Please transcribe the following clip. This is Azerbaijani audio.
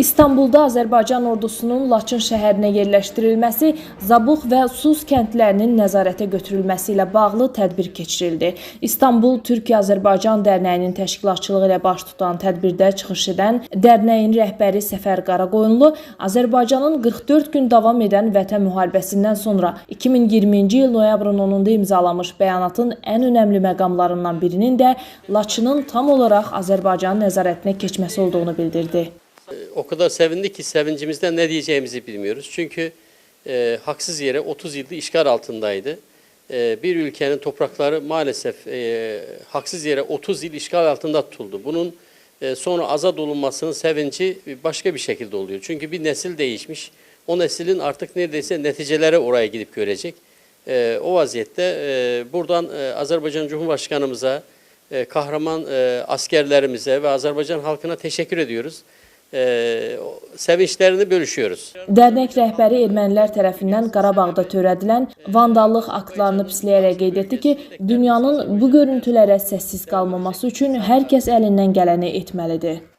İstanbulda Azərbaycan ordusunun Laçın şəhərinə yerləşdirilməsi, Zabuq və Sus kəndlərinin nəzarətə götürülməsi ilə bağlı tədbir keçirildi. İstanbul Türkiyə-Azərbaycan Dərnəyinin təşkilatçılığı ilə baş tutan tədbirdə çıxış edən dərnəyin rəhbəri Səfər Qaraqoyunlu Azərbaycanın 44 gün davam edən Vətən müharibəsindən sonra 2020-ci il noyabrın 10-da imzalamış bəyanatın ən önəmli məqamlarından birinin də Laçının tam olaraq Azərbaycanın nəzarətinə keçməsi olduğunu bildirdi. O kadar sevindik ki sevincimizden ne diyeceğimizi bilmiyoruz. Çünkü e, haksız yere 30 yıldır işgal altındaydı. E, bir ülkenin toprakları maalesef e, haksız yere 30 yıl işgal altında tutuldu. Bunun e, sonra azat olunmasının sevinci başka bir şekilde oluyor. Çünkü bir nesil değişmiş. O neslin artık neredeyse neticeleri oraya gidip görecek. E, o vaziyette e, buradan e, Azerbaycan Cumhurbaşkanımıza, e, kahraman e, askerlerimize ve Azerbaycan halkına teşekkür ediyoruz. E, o sevinçlerini bölüşüyoruz. Dərnək rəhbəri ermənilər tərəfindən Qarabağda törədilən vandallıq aktlarını pisləyərək qeyd etdi ki, dünyanın bu görüntülərə səssiz qalmaması üçün hər kəs əlindən gələni etməlidir.